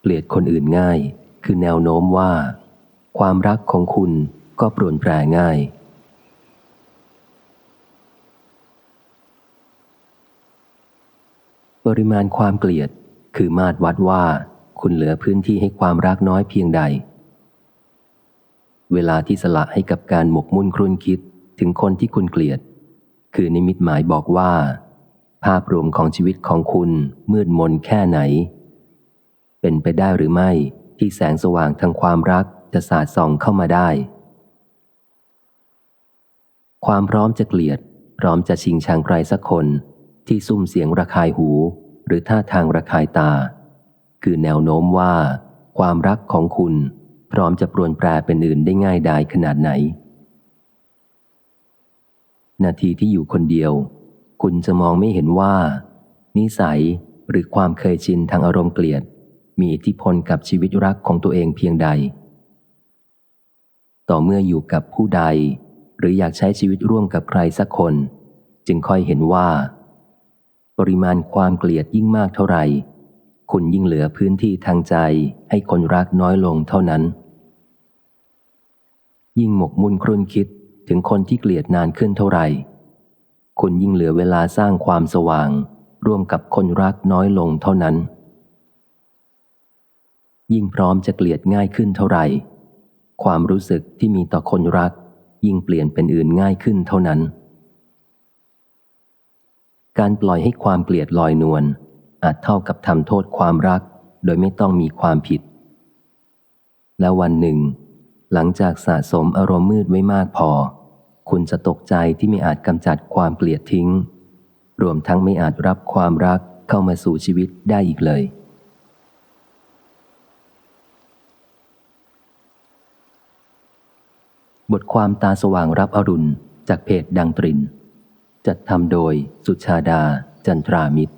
เกลียดคนอื่นง่าย คือแนวโน้มว่า ความรักของคุณก็ปรวนแปรง่าย ปริมาณความเกลียดคือมาตรวัดว่า คุณเหลือพื้นที่ให้ความรักน้อยเพียงใด เวลาที่สละให้กับการหมกมุ่นครุ่นคิดถึงคนที่คุณเกลียด คือนิมิตหมายบอกว่า ภาพรวมของชีวิตของคุณมืดมนแค่ไหน เป็นไปได้หรือไม่ที่แสงสว่างทางความรักจะสาดส่องเข้ามาได้ ความพร้อมจะเกลียด พร้อมจะชิงชังใครสักคน ที่ซุ่มเสียงระคายหู หรือท่าทางระคายตา คือแนวโน้มว่า ความรักของคุณ พร้อมจะปรวนแปรเป็นอื่นได้ง่ายดายขนาดไหน นาทีที่อยู่คนเดียว คุณจะมองไม่เห็นว่า นิสัยหรือความเคยชินทางอารมณ์เกลียด มีอิทธิพลกับชีวิตรักของตัวเองเพียงใด ต่อเมื่ออยู่กับผู้ใด หรืออยากใช้ชีวิตร่วมกับใครสักคน จึงค่อยเห็นว่า ปริมาณความเกลียดยิ่งมากเท่าไหร่ คุณยิ่งเหลือพื้นที่ทางใจให้คนรักน้อยลงเท่านั้น ยิ่งหมกมุ่นครุ่นคิดถึงคนที่เกลียดนานขึ้นเท่าไหร่ คุณยิ่งเหลือเวลาสร้างความสว่าง ร่วมกับคนรักน้อยลงเท่านั้น ยิ่งพร้อมจะเกลียดง่ายขึ้นเท่าไหร่ ความรู้สึกที่มีต่อคนรัก ยิ่งเปลี่ยนเป็นอื่นง่ายขึ้นเท่านั้น การปล่อยให้ความเกลียดลอยนวลอาจเท่ากับทำโทษความรัก โดยไม่ต้องมีความผิด และวันหนึ่ง หลังจากสะสมอารมณ์มืดไว้มากพอ คุณจะตกใจที่ไม่อาจกำจัดความเกลียดทิ้ง รวมทั้งไม่อาจรับความรักเข้ามาสู่ชีวิตได้อีกเลย บทความตาสว่างรับอรุณ จากเพจดังตริน จัดทำโดยสุชาดาจันทรามิตร